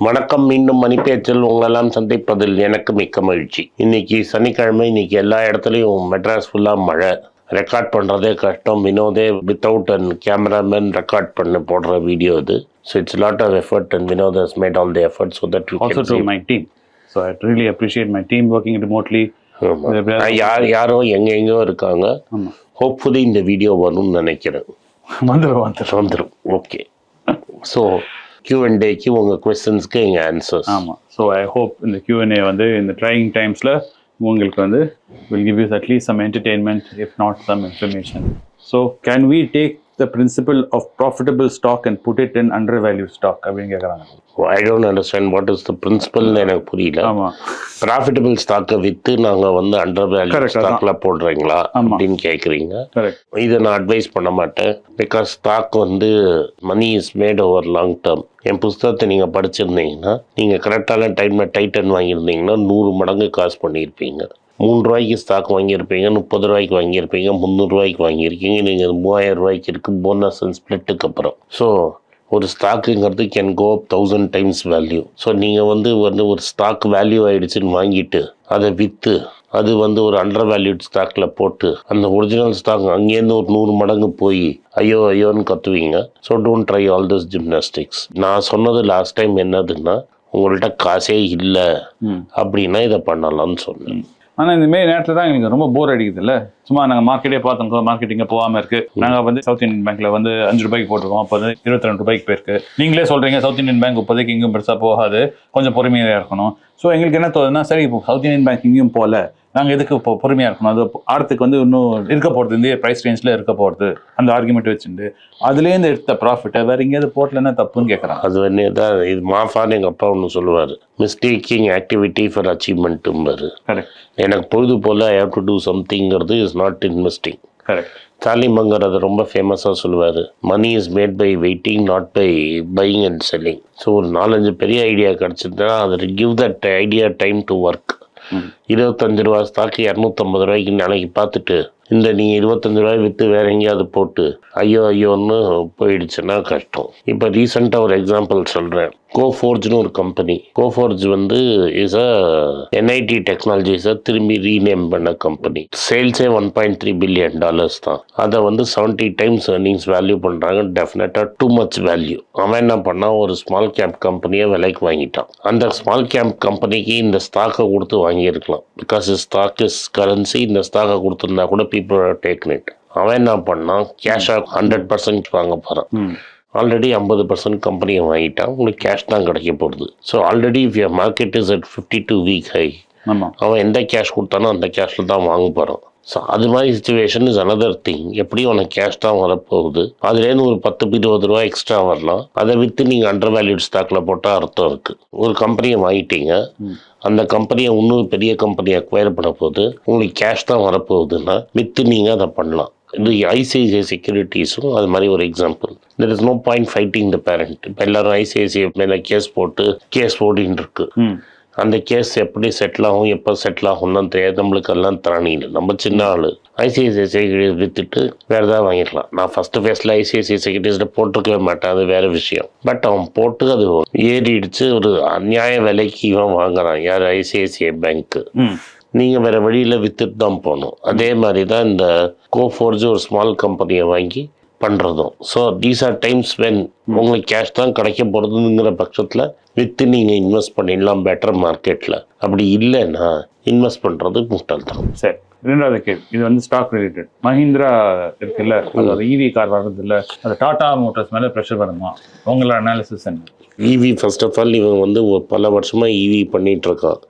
வணக்கம் மீண்டும் மணிப்பேச்சில் உங்களெல்லாம் சந்திப்பதில் எனக்கு மிக்க மகிழ்ச்சி. இன்னைக்கு சனிக்கிழமை இன்னைக்கு எல்லா இடத்துலையும் மெட்ராஸ் ஃபுல்லாக மழை. ரெக்கார்ட் பண்ணுறதே கஷ்டம். வினோதே வித்தவுட் அண்ட் கேமராமேன் ரெக்கார்ட் பண்ணி போடுற வீடியோ இது. So it's lot of effort and Vinoth has made all the effort so that also to my team. So I really appreciate my team working remotely. யார் யாரோ எங்கெங்கோ இருக்காங்க. Hopefully இந்த video வரும்னு நினைக்கிறேன். வந்துடும் வந்துடும் வந்துடும் ஓகே ஸோ கியூ உங்கள் கொஸ்டின்ஸ்க்கு எங்கள் ஆன்சர்ஸ் ஆமாம் ஸோ ஐ ஹோப் இந்த கியூஎன்ஏ வந்து இந்த ட்ரைவிங் டைம்ஸில் உங்களுக்கு வந்து will give us at least some entertainment if not some information so can we take the principle of profitable stock and put it in undervalue stock அப்படின்னு கேட்குறாங்க I don't understand what is the பிரின்சிபல்னு எனக்கு புரியல. Profitable ஸ்டாக்கை விற்று நாங்கள் வந்து under value. ஸ்டாக்ல போடுறீங்களா. அப்படின்னு கேட்குறீங்க இதை நான் அட்வைஸ் பண்ண மாட்டேன். பிகாஸ் ஸ்டாக் வந்து money is made over long term என் புஸ்தகத்தை நீங்கள் படிச்சிருந்தீங்கன்னா நீங்கள் கரெக்டான டைமில் டைட்டன் வாங்கியிருந்தீங்கன்னா நூறு மடங்கு காசு பண்ணியிருப்பீங்க. மூணு ரூபாய்க்கு ஸ்டாக் வாங்கியிருப்பீங்க முப்பது ரூபாய்க்கு வாங்கியிருப்பீங்க முந்நூறுரூவாய்க்கு வாங்கியிருக்கீங்க நீங்கள் மூவாயிரம் ரூபாய்க்கு இருக்குது போனஸ் அண்ட் ஸ்ப்ளிட்டுக்கு அப்புறம். ஸோ ஒரு ஸ்டாக்குங்கிறது can go up thousand times value so நீங்கள் வந்து வந்து ஒரு ஸ்டாக் வேல்யூ ஆயிடுச்சுன்னு வாங்கிட்டு அதை விற்று அது வந்து ஒரு அண்டர் வேல்யூட் ஸ்டாக்ல போட்டு அந்த ஒரிஜினல் ஸ்டாக் அங்கேருந்து ஒரு நூறு மடங்கு போய் ஐயோ ஐயோன்னு கத்துவீங்க. So don't try all this gymnastics நான் சொன்னது லாஸ்ட் டைம் என்னதுன்னா உங்கள்கிட்ட காசே இல்லை அப்படின்னா இதை பண்ணலாம்னு சொன்னேன். ஆனால் இந்த மாரி நேரத்தில் தான் எங்களுக்கு ரொம்ப போர் அடிக்குது இல்லை சும்மா நாங்கள் மார்க்கெட்டே பார்த்தோம் மார்க்கெட்டிங்க போகாமல் இருக்கு. நாங்கள் வந்து சவுத் இந்தியன் பேங்க்ல வந்து அஞ்சு ரூபாய்க்கு போட்டிருக்கோம் அப்போ வந்து இருபத்தி ரெண்டு ரூபாய்க்கு போயிருக்கு. நீங்களே சொல்றீங்க சவுத் இந்தியன் பேங்க் இப்போதைக்கு எங்கேயும் பெருசாக போகாது. கொஞ்சம் பொறுமையாக இருக்கணும். ஸோ எங்களுக்கு என்ன தோணுதுன்னா சரி இப்போ சவுத் இந்தியன் பேங்க் எங்கேயும் போகல நாங்கள் எதுக்கு இப்போ பொறுமையாக இருக்கணும்? அது ஆடத்துக்கு வந்து இன்னும் இருக்க போகிறது இந்த ப்ரைஸ் ரேஞ்சில் இருக்க போகிறது அந்த ஆர்குமெண்ட் வச்சுட்டு அதுலேருந்து எடுத்த ப்ராஃபிட்டை வேற எங்கேயாவது போட்டலன்னா தப்புன்னு கேட்குறாங்க அது வந்து தான் இது மாஃபான்னு எங்கள் அப்பா ஒன்று சொல்லுவார். மிஸ்டேக்கிங் ஆக்டிவிட்டி ஃபார் அச்சீவ்மெண்ட்டும்பாரு கரெக்ட் எனக்கு பொழுது போல் ஐ ஹவ் டு டூ சம்திங்கிறது இஸ் நாட் இன்வெஸ்டிங் கரெக்ட் தாலிமங்கர் அதை ரொம்ப ஃபேமஸாக சொல்லுவார். Money is made by waiting not by buying and selling so ஒரு நாலஞ்சு பெரிய ஐடியா கிடச்சிதுன்னா அது give that idea time to work. இருபத்தஞ்சு ரூபா ஸ்டாக்கு இரநூத்தம்பது ரூபாய்க்கு நாளைக்கு பார்த்துட்டு இந்த நீ இருபத்தஞ்சு ரூபாய் விற்று வேற எங்கேயாவது போட்டு ஐயோ ஐயோன்னு போயிடுச்சுன்னா கஷ்டம். இப்போ ரீசெண்டாக ஒரு எக்ஸாம்பிள் சொல்கிறேன் கோஃபோர்ஜ்னு ஒரு கம்பெனி கோஃபோர்ஜ் வந்து இஸ் அ என்ஐடி டெக்னாலஜிஸை திரும்பி ரீநேம் பண்ண company சேல்ஸே one point three billion dollars தான். அதை வந்து செவன்ட்டி டைம்ஸ் ஏர்னிங்ஸ் வேல்யூ பண்ணுறாங்க டெஃபினட்டாக டூ மச் வேல்யூ அவன் என்ன பண்ணால் ஒரு ஸ்மால் கேப் கம்பெனியை விலைக்கு வாங்கிட்டான். அந்த ஸ்மால் கேப் கம்பெனிக்கு இந்த ஸ்டாக்கை கொடுத்து வாங்கியிருக்கலாம். பிகாஸ் ஸ்டாக் இஸ் கரன்சி இந்த ஸ்டாக்கை கொடுத்துருந்தா கூட பீப்புள் டேக்கன் இட் அவன் என்ன பண்ணான்? கேஷாக ஹண்ட்ரட் பர்சன்ட் வாங்க போகிறான் ஆல்ரெடி ஐம்பது பர்சன்ட் கம்பெனியை வாங்கிட்டான். உங்களுக்கு கேஷ் தான் கிடைக்க போகுது. So already if your market is at fifty two week high அவன் எந்த கேஷ் கொடுத்தானோ அந்த கேஷில் தான் வாங்க போகிறான் ஸோ அது மாதிரி சுச்சுவேஷன் இஸ் அனதர் திங் எப்படியும் உனக்கு கேஷ் தான் வரப்போகுது? அதுலேருந்து ஒரு பத்து இருபது ரூபா எக்ஸ்ட்ரா வரலாம். அதை விற்று நீங்கள் அண்டர் வேல்யூட் ஸ்டாக்கில் போட்டால் அர்த்தம் இருக்குது ஒரு கம்பெனியை வாங்கிட்டீங்க. அந்த கம்பெனியை இன்னொரு பெரிய கம்பெனியை அக்வயர் பண்ண போது உங்களுக்கு கேஷ் தான் வரப்போகுதுன்னா விற்று நீங்கள் அதை பண்ணலாம். இது ஐசிஐசிஐ செக்யூரிட்டிஸும் அது மாதிரி ஒரு example there is no point fighting the parent இப்போ எல்லாரும் ஐசிஐசிஐ மேலே கேஸ் போட்டு கேஸ் ஓடின்னு இருக்கு. அந்த கேஸ் எப்படி செட்டில் ஆகும் எப்போ செட்டில் ஆகும்லாம் தெரியாது. நம்மளுக்கு எல்லாம் திராணியில். நம்ம சின்ன ஆள். ஐசிஐசிஐ செக்யூரிட்டிஸ் விற்றுட்டு வேறு ஏதாவது வாங்கிடலாம். நான் ஃபஸ்ட்டு ஃபேஸில் ஐசிஐசிஐ செக்யூரிட்டிஸில் போட்டிருக்கவே மாட்டேன். அது வேறு விஷயம். பட் அவன் போட்டு அது ஏறிடுச்சு. ஒரு அநியாய விலைக்கு இவன் வாங்குறான். யார்? ஐசிஐசிஐ பேங்க்கு நீங்கள் வேறு வழியில் விற்றுட்டு தான் போகணும். அதே மாதிரி தான் இந்த கோஃபோர்ஜ் ஒரு ஸ்மால் கம்பெனியை வாங்கி பண்ணுறதும் so these are times when உங்களுக்கு கேஷ் தான் கிடைக்க போகிறதுங்கிற பட்சத்தில் விற்று நீங்கள் இன்வெஸ்ட் பண்ணிடலாம் பெட்டர் மார்க்கெட்டில் அப்படி இல்லைன்னா இன்வெஸ்ட் பண்ணுறது முட்டாள் தான் சரி ரெண்டாவது கேள்வி. இது வந்து ஸ்டாக் ரிலேட்டட் மஹிந்திரா இருக்குல்ல அதாவது இவி கார் வர்றது இல்ல அது டாடா மோட்டார்ஸ் மேல ப்ரெஷர் வருமா? உங்களோட அனாலிசிஸ் என்ன? ஈவி ஃபர்ஸ்ட் ஆஃப் ஆல் இவன் வந்து பல வருஷமாக ஈவி பண்ணிட்டு இருக்கான்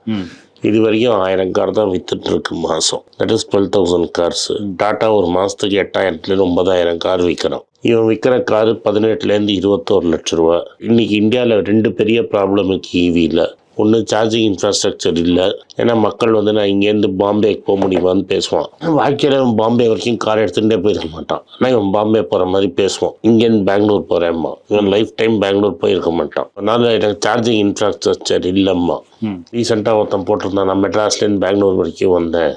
இது வரைக்கும் ஆயிரம் கார் தான் வித்துட்டு இருக்கு மாதம் that is twelve thousand cars Tata ஒரு மாதத்துக்கு எட்டாயிரத்துலேருந்து ஒன்பதாயிரம் கார் விற்கிறான் இவன் விற்கிற காரு பதினெட்டுலேருந்து இருபத்தோரு லட்ச ரூபா. இன்னைக்கு இந்தியாவில் ரெண்டு பெரிய ப்ராப்ளம் இருக்கு ஈவியில் ஒன்று சார்ஜிங் இன்ஃப்ராஸ்ட்ரக்சர் இல்லை. ஏன்னா மக்கள் வந்து நான் இங்கேருந்து பாம்பேக்கு போக முடியுமான்னு பேசுவான். வாழ்க்கையில் இவன் பாம்பே வரைக்கும் கார் எடுத்துகிட்டே போயிருக்க மாட்டான். ஆனால் இவன் பாம்பே போகிற மாதிரி பேசுவான். இங்கேருந்து பெங்களூர் போகிறேம்மா இவன் லைஃப் டைம் பெங்களூர் போயிருக்க மாட்டான். அதனால் எனக்கு சார்ஜிங் இன்ஃப்ராஸ்ட்ரக்சர் இல்லைம்மா. ரீசெண்டாக ஒருத்தன் போட்டிருந்தான் நான் மெட்ராஸ்லேருந்து பெங்களூர் வரைக்கும் வந்தேன்.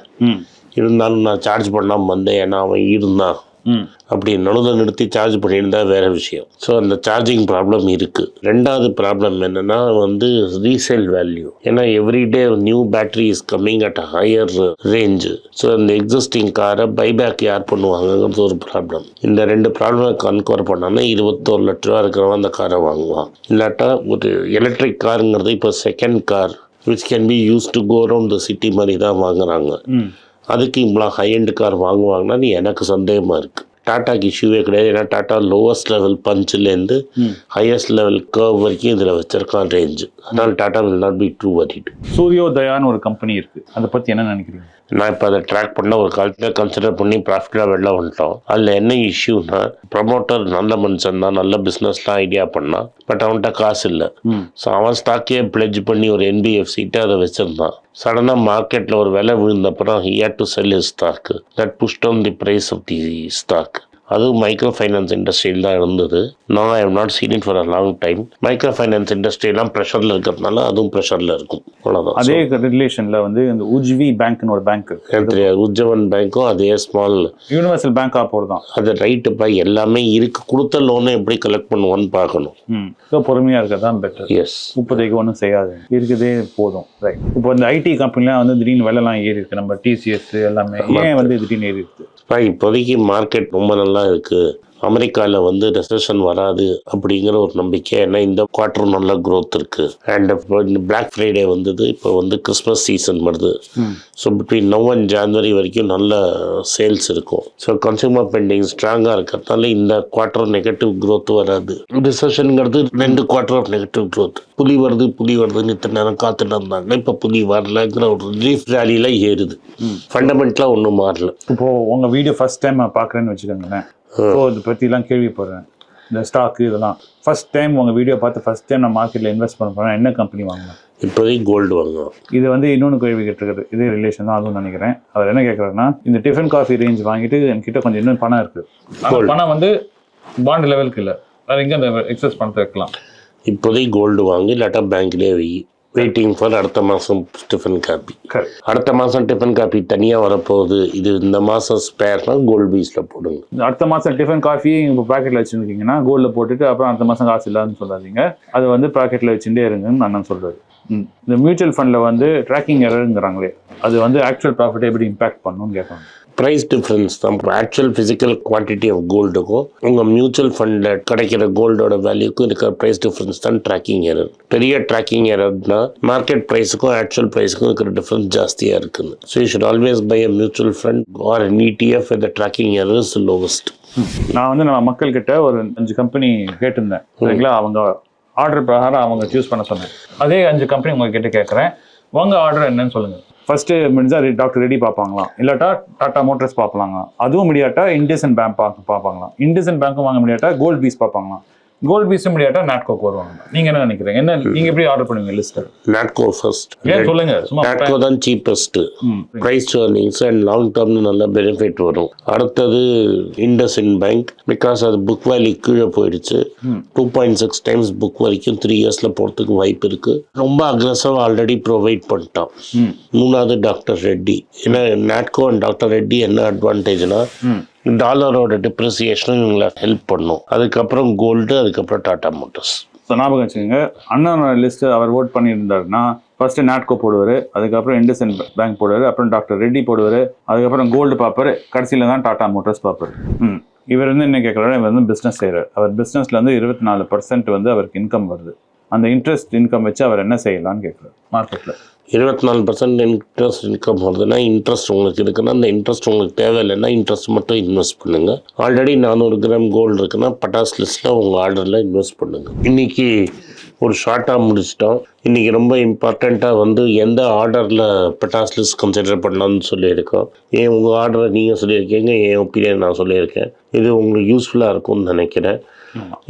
இருந்தாலும் நான் சார்ஜ் பண்ணாமல் வந்தேன். ஏன்னா அவன் இருந்தான். அப்படி நடுவில் நிறுத்தி சார்ஜ் பண்ணியிருந்தா வேற விஷயம். ஸோ அந்த சார்ஜிங் ப்ராப்ளம் இருக்கு. ரெண்டாவது ப்ராப்ளம் என்னன்னா வந்து ரீசேல் வேல்யூ ஏன்னா everyday new battery is coming at higher range so அந்த எக்ஸிஸ்டிங் காரை பைபேக் யார் பண்ணுவாங்கங்கிறது ஒரு ப்ராப்ளம் இந்த ரெண்டு ப்ராப்ளமை கன்கவர் பண்ணாமல் இருபத்தோரு லட்ச ரூபா இருக்கிறவன் அந்த காரை வாங்குவான். இல்லாட்டா ஒரு எலக்ட்ரிக் காருங்கிறது இப்போ second car which can be use to go around the city மாதிரி தான் வாங்குறாங்க. ம். அதுக்கு இவ்வளோ ஹை எண்ட் கார் வாங்குவாங்கன்னா நீ எனக்கு சந்தேகமாக இருக்குது டாட்டாக்கு இஷ்யூவே கிடையாது. ஏன்னா டாட்டா லோவஸ்ட் லெவல் பஞ்சிலேருந்து. ஹையஸ்ட் லெவல் கர்வ் வரைக்கும் இதில் வச்சிருக்கான் ரேஞ்சு அதனால் Tata will not be too worried சூரியோதயான்னு ஒரு கம்பெனி இருக்கு. அதை பத்தி என்ன நினைக்கிறீங்க? நான் இப்போ அதை ட்ராக் பண்ண ஒரு காலத்தில் கன்சிடர் பண்ணி ப்ராஃபிட்டாக வெளில வந்துட்டோம். அதில் என்ன இஷ்யூனா ப்ரமோட்டர் நல்ல மனுஷன் தான் நல்ல பிஸ்னஸ்லாம் ஐடியா பண்ணான் பட் அவன்கிட்ட காசு இல்லை. ஸோ அவன் ஸ்டாக்கே பிளெட்ஜ் பண்ணி ஒரு என்பிஎஃப்சிட்டு அதை வச்சுருந்தான். சடனாக மார்க்கெட்டில் ஒரு விலை விழுந்தப்புறம் here to sell stock that push down the price of the stock அதுவும் மைக்ரோ ஃபைனான்ஸ் இண்டஸ்ட்ரியில் தான் இருந்தது. நான் I have not seen it for a long time micro finance இண்டஸ்ட்ரியெல்லாம் ப்ரெஷரில் இருக்கிறதுனால அதுவும் ப்ரெஷரில் இருக்கும். அவ்வளோதான் அதே ரிலேஷன்ல வந்து இந்த உஜ்வி பேங்க்னு ஒரு பேங்க் இருக்கு. தெரியாது. உஜ்ஜவன் பேங்க்கும் அதே ஸ்மால் யூனிவர்சல் பேங்க் ஆஃப் தான். அது ரைட்டுப்பா எல்லாமே இருக்கு. கொடுத்த லோனை எப்படி கலெக்ட் பண்ணுவான்னு பார்க்கணும். ஸோ பொறுமையா இருக்கதான் பெட்டர் எஸ் இப்போதைக்கு ஒன்றும் செய்யாது. இருக்குதே போதும். ரைட் இப்போ இந்த ஐடி கம்பெனிலாம் வந்து திடீர்னு விலைலாம் ஏறி இருக்கு. நம்ம டிசிஎஸ் எல்லாமே. ஏன் வந்து திடீர்னு ஏறி இருக்கு? இப்போ இப்போதைக்கு மார்க்கெட் ரொம்ப நல்லா இருக்குது அமெரிக்காவில் வந்து ரெசெஷன் வராது அப்படிங்கிற ஒரு நம்பிக்கை. ஏன்னா இந்த குவார்ட்டர் நல்ல growth இருக்கு. அண்ட் பிளாக் ஃப்ரைடே வந்தது இப்போ வந்து கிறிஸ்மஸ் சீசன் வருது. So between now and January வரைக்கும் நல்ல சேல்ஸ் இருக்கும். ஸோ கன்சூமர் பெண்டிங் ஸ்ட்ராங்காக இருக்கிறதுனால இந்த குவார்ட்டர் நெகட்டிவ் growth வராது. ரிசெஷனுங்கிறது ரெண்டு குவார்ட்டர் ஆஃப் நெகட்டிவ் growth. புலி வருது புலி வருதுன்னு இத்தனை நேரம் காத்துட்டு இருந்தாங்க. இப்போ புலி வரலங்கிற ஒரு ரிலீஃப் ரேலியில் ஏறுது. ஃபண்டமெண்டலாக ஒன்றும் மாறல. இப்போ உங்க வீடியோ ஃபர்ஸ்ட் டைம் பார்க்குறேன்னு வச்சுக்கோங்களேன். ஸோ இதை பற்றிலாம் கேள்விப்படுறேன். இந்த ஸ்டாக்கு இதெல்லாம். ஃபர்ஸ்ட் டைம் உங்க வீடியோ பார்த்து ஃபர்ஸ்ட் டைம் நான் மார்க்கெட்டில் இன்வெஸ்ட் பண்ண போறேன். என்ன கம்பெனி வாங்கலாம் இப்போதைக்கு கோல்டு வாங்குவோம். இது வந்து இன்னொன்று கேள்வி கேட்டிருக்காரு இதே ரிலேஷன் தான் அதுவும் நினைக்கிறேன். அவர் என்ன கேட்குறாருன்னா இந்த டிஃபன் காஃபி ரேஞ்ச் வாங்கிட்டு என்கிட்ட கொஞ்சம் இன்னும் பணம் இருக்கு. அந்த பணம் வந்து பாண்ட் லெவலுக்கு இல்லை. வேற எங்கே அந்த எக்ஸஸ் பணத்தை வைக்கலாம்? இப்போதைக்கு கோல்டு வாங்கி இல்லாட்டா பேங்க்லேயே வை. வெயிட்டிங் ஃபார் அடுத்த மாதம் டிஃபன் காப்பி கரெக்ட் அடுத்த மாதம் டிஃபன் காப்பி தனியாக வரப்போகுது. இது இந்த மாதம் ஸ்பேர்னா கோல்டு பீஸில் போடுங்க. அடுத்த மாதம் டிஃபன் காஃபி இப்போ பாக்கெட்டில் வச்சுருக்கீங்கன்னா கோல்டில் போட்டுட்டு அப்புறம் அடுத்த மாதம் காசு இல்லாதுன்னு சொல்லாதீங்க. அது வந்து பாக்கெட்டில் வச்சுட்டே இருங்கன்னு அண்ணன் சொல்றாரு. ம். இந்த மியூச்சுவல் ஃபண்டில் வந்து ட்ராக்கிங் எரருங்கிறாங்களே அது வந்து ஆக்சுவல் ப்ராஃபிட்டை எப்படி இம்பாக்ட் பண்ணணும்னு கேட்பாங்க ப்ரைஸ் டிஃப்ரென்ஸ் தான். ஆக்சுவல் ஃபிசிக்கல் குவான்டிட்டி ஆஃப் கோல்டுக்கும் உங்கள் மியூச்சுவல் ஃபண்டில் கிடைக்கிற கோல்டோட வேல்யூக்கும் இருக்கிற ப்ரைஸ் டிஃப்ரென்ஸ் தான் ட்ராக்கிங் எரர் பெரிய ட்ராக்கிங் எரர்னா மார்க்கெட் ப்ரைஸுக்கும் ஆக்சுவல் ப்ரைஸுக்கும் இருக்கிற டிஃப்ரென்ஸ் ஜாஸ்தியாக இருக்குன்னு so you should always buy a mutual fund or an ETF இந்த ட்ராக்கிங் எரர் இஸ் லோவஸ்ட் நான் வந்து நம்ம மக்கள்கிட்ட ஒரு அஞ்சு கம்பெனி கேட்டிருந்தேன். சரிங்களா? அவங்க ஆர்டர் பிரகாரம் அவங்க சூஸ் பண்ண சொன்னேன். அதே அஞ்சு கம்பெனி உங்ககிட்ட கேட்குறேன். உங்க ஆர்டர் என்னன்னு சொல்லுங்க. ஃபர்ஸ்ட் முடிஞ்சால் டாக்டர் ரெடி பார்ப்பாங்களாம். இல்லாட்டா டாடா மோட்டர்ஸ் பார்ப்பாங்க அதுவும் முடியாட்டா இண்டியன் பேங்க் பார்க்க பார்ப்பாங்களாம். இண்டியன் பேங்க்கும் வாங்க முடியாட்டா கோல்ட் பீஸ் பார்ப்பாங்களாம். கோல்ட் பீஸும் முடியாட்டா நாட்கோக்கு வருவாங்க நீங்க என்ன நினைக்கிறீங்க? என்ன நீங்க எப்படி ஆர்டர் பண்ணுவீங்க லிஸ்ட் நாட்கோ ஃபர்ஸ்ட் ஏன் சொல்லுங்க நாட்கோ தான் சீப்பஸ்ட்டு ம். ப்ரைஸ் ஏர்னிங்ஸ் அண்ட் லாங் டேர்ம்னு நல்ல பெனிஃபிட் வரும். அடுத்தது இண்டஸ்இன் பேங்க் பிகாஸ் அது புக் வேல்யூ கீழே போயிடுச்சு. Two point six times book வரைக்கும் த்ரீ இயர்ஸில் போகிறதுக்கு வாய்ப்பு இருக்குது ரொம்ப அக்ரஸிவ் ஆல்ரெடி ப்ரொவைட் பண்ணிட்டான். மூணாவது டாக்டர் ரெட்டி. ஏன்னா நாட்கோ அண்ட் டாக்டர் ரெட்டி என்ன அட்வான்டேஜ்னா டாலரோட டிப்ரிசியேஷனும் இவங்களை ஹெல்ப் பண்ணும். அதுக்கப்புறம் கோல்டு அதுக்கப்புறம் டாடா மோட்டர்ஸ் ஸோ ஞாபகம் வச்சுக்கோங்க. அண்ணனோட லிஸ்ட் அவர் ஓட் பண்ணியிருந்தாருன்னா ஃபர்ஸ்ட் நாட்கோ போடுவார் அதுக்கப்புறம் இண்டஸ்இன் பேங்க் போடுவார் அப்புறம் டாக்டர் ரெட்டி போடுவார் அதுக்கப்புறம் கோல்டு பார்ப்பாரு கடைசியில் தான் டாடா மோட்டர்ஸ் பார்ப்பார். ம். இவர் வந்து என்ன கேட்குறாரு இவர் வந்து பிஸ்னஸ் செய்கிறார் அவர் பிஸ்னஸ்லேருந்து இருபத்தி நாலு பர்சன்ட் வந்து அவருக்கு இன்கம் வருது. அந்த இன்ட்ரெஸ்ட் இன்கம் வச்சு அவர் என்ன செய்யலாம்னு கேட்குறாரு. மார்க்கெட்டில் இருபத்தி நாலு பர்சன்ட் இன்ட்ரெஸ்ட் இன்கம் வருதுன்னா இன்ட்ரெஸ்ட் உங்களுக்கு இருக்குன்னா அந்த இன்ட்ரெஸ்ட் உங்களுக்கு தேவையில்லைன்னா இன்ட்ரெஸ்ட் மட்டும் இன்வெஸ்ட் பண்ணுங்க. ஆல்ரெடி நானூறு கிராம் கோல்டு இருக்குன்னா பட்டாஸ் லிஸ்ட்டில் உங்கள் ஆர்டரில் இன்வெஸ்ட் பண்ணுங்க. இன்னைக்கு ஒரு ஷார்ட்டாக முடிச்சிட்டோம். இன்றைக்கி ரொம்ப இம்பார்ட்டண்ட்டாக வந்து எந்த ஆர்டரில் பட்டாஸ் லிஸ்ட் கன்சிடர் பண்ணலாம்னு சொல்லியிருக்கோம். ஏன் உங்கள் ஆர்டரை நீங்கள் சொல்லியிருக்கீங்க என் ஒப்பீனியன் நான் சொல்லியிருக்கேன். இது உங்களுக்கு யூஸ்ஃபுல்லாக இருக்கும்னு நினைக்கிறேன்.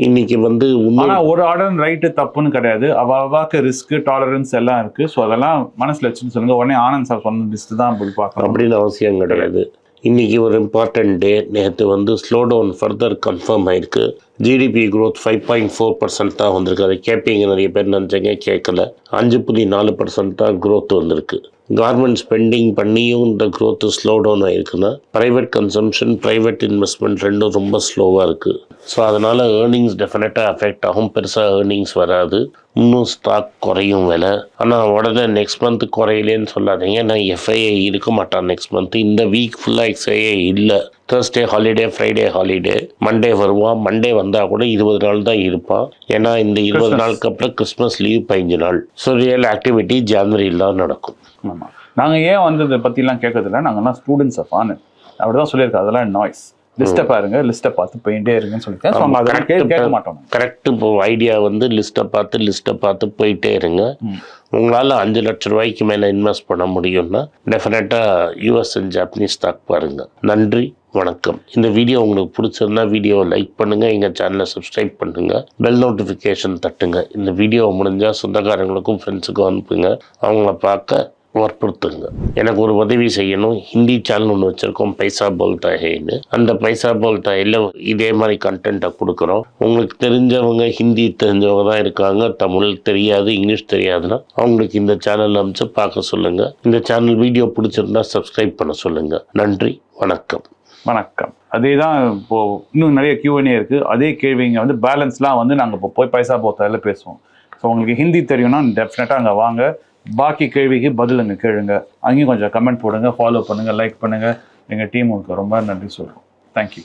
இன்னைக்கு வந்து ஆனால் ஒரு ஆர்டர் ரைட்டு தப்புன்னு கிடையாது. அவாவாக்கு ரிஸ்க் டாலரன்ஸ் எல்லாம் இருக்கு. ஸோ அதெல்லாம் மனசில் வச்சுன்னு சொல்லுங்க. உடனே ஆனந்த் சார் சொன்ன லிஸ்ட் தான் போய் பார்க்கணும். அப்படின்னு அவசியம் கிடையாது. இன்னைக்கு ஒரு இம்பார்ட்டன்ட் டே நேற்று வந்து ஸ்லோ டவுன் ஃபர்தர் கன்ஃபார்ம் ஆயிருக்கு. GDP growth five point four percent தான் வந்திருக்கு. அதை கேட்பீங்க நிறைய பேர் நினச்சிங்க கேட்கல. அஞ்சு புள்ளி நாலு பர்சன்ட் தான் growth வந்திருக்கு. கார்மெண்ட் ஸ்பெண்டிங் பண்ணியும் இந்த growth ஸ்லோ டவுன் ஆயிருக்குன்னா ப்ரைவேட் கன்சம்ஷன் ப்ரைவேட் இன்வெஸ்ட்மெண்ட் ரெண்டும் ரொம்ப ஸ்லோவாக இருக்குது ஸோ அதனால் ஏர்னிங்ஸ் டெஃபினட்டாக அஃபெக்ட் ஆகும். பெருசாக ஏர்னிங்ஸ் வராது. இன்னும் ஸ்டாக் குறையும் விலை. ஆனால் உடனே நெக்ஸ்ட் மந்த் குறையலேன்னு சொல்லாதீங்க. நான் எஃப்ஐஏ இருக்க மாட்டான் நெக்ஸ்ட் மந்த் இந்த வீக் ஃபுல்லாக எக்ஸ்ஐஏ இல்லை. Thursday holiday Friday holiday Monday வருவான். மண்டே வந்தால் கூட இருபது நாள் தான் இருப்பான். ஏன்னா இந்த இருபது. நாளுக்கு அப்புறம் கிறிஸ்மஸ் லீவ் பதினஞ்சு நாள். ஸோ ரியல் ஆக்டிவிட்டி ஜான்வரியில் தான் நடக்கும். ஆமாம் நாங்கள் ஏன் வந்து இதை பற்றிலாம் கேட்கறதில்ல நாங்கள்லாம் ஸ்டூடெண்ட்ஸ் ஆஃப் ஆனு அப்படி தான் சொல்லியிருக்கோம் அதெல்லாம் நாய்ஸ் லிஸ்ட்டை பாருங்க லிஸ்ட்டை பார்த்து போயிட்டே இருங்கன்னு சொல்லியிருக்கேன் ஸோ நம்ம அதெல்லாம் கேட்க மாட்டோம். கரெக்ட் இப்போ ஐடியா வந்து லிஸ்ட்டை பார்த்து லிஸ்ட்டை பார்த்து போயிட்டே இருங்க. உங்களால் அஞ்சு லட்ச ரூபாய்க்கு மேலே இன்வெஸ்ட் பண்ண முடியும்னா டெஃபினட்டாக யூஎஸ் அண்ட் ஜாப்பனீஸ் ஸ்டாக் பாருங்க. நன்றி வணக்கம். இந்த வீடியோ உங்களுக்கு பிடிச்சிருந்தா வீடியோவை லைக் பண்ணுங்கள் எங்கள் சேனலை சப்ஸ்கிரைப் பண்ணுங்கள் பெல் நோட்டிஃபிகேஷன் தட்டுங்க. இந்த வீடியோ முடிஞ்சால் சொந்தக்காரங்களுக்கும் ஃப்ரெண்ட்ஸுக்கும் அனுப்புங்க. அவங்கள பார்க்க வற்புறுத்துங்க. எனக்கு ஒரு உதவி செய்யணும். ஹிந்தி சேனல் ஒன்று வச்சுருக்கோம். பைசா போல்டா ஹேன்னு அந்த பைசா போல்டா இல்லை இதே மாதிரி கண்டென்ட்டை கொடுக்குறோம். உங்களுக்கு தெரிஞ்சவங்க ஹிந்தி தெரிஞ்சவங்க தான் இருக்காங்க. தமிழ் தெரியாது இங்கிலீஷ் தெரியாதுன்னா அவங்களுக்கு இந்த சேனல் அமைச்சு பார்க்க சொல்லுங்கள் இந்த சேனல் வீடியோ பிடிச்சிருந்தா சப்ஸ்கிரைப் பண்ண சொல்லுங்கள் நன்றி வணக்கம். வணக்கம். அதே தான் இப்போ இன்னும் நிறைய கியூஎன்ஏ இருக்கு. அதே கேள்விங்க வந்து பேலன்ஸ்லாம் வந்து நாங்கள் இப்போ போய் பைசா போத்தால பேசுவோம். ஸோ உங்களுக்கு ஹிந்தி தெரியும்னா டெஃபினட்டாக அங்கே வாங்க. பாக்கி கேள்விக்கு பதில் அங்கே கேளுங்க. அங்கேயும் கொஞ்சம் கமெண்ட் போடுங்க ஃபாலோ பண்ணுங்க லைக் பண்ணுங்க. எங்கள் டீமுக்கு ரொம்ப நன்றி சொல்கிறோம் தேங்க்யூ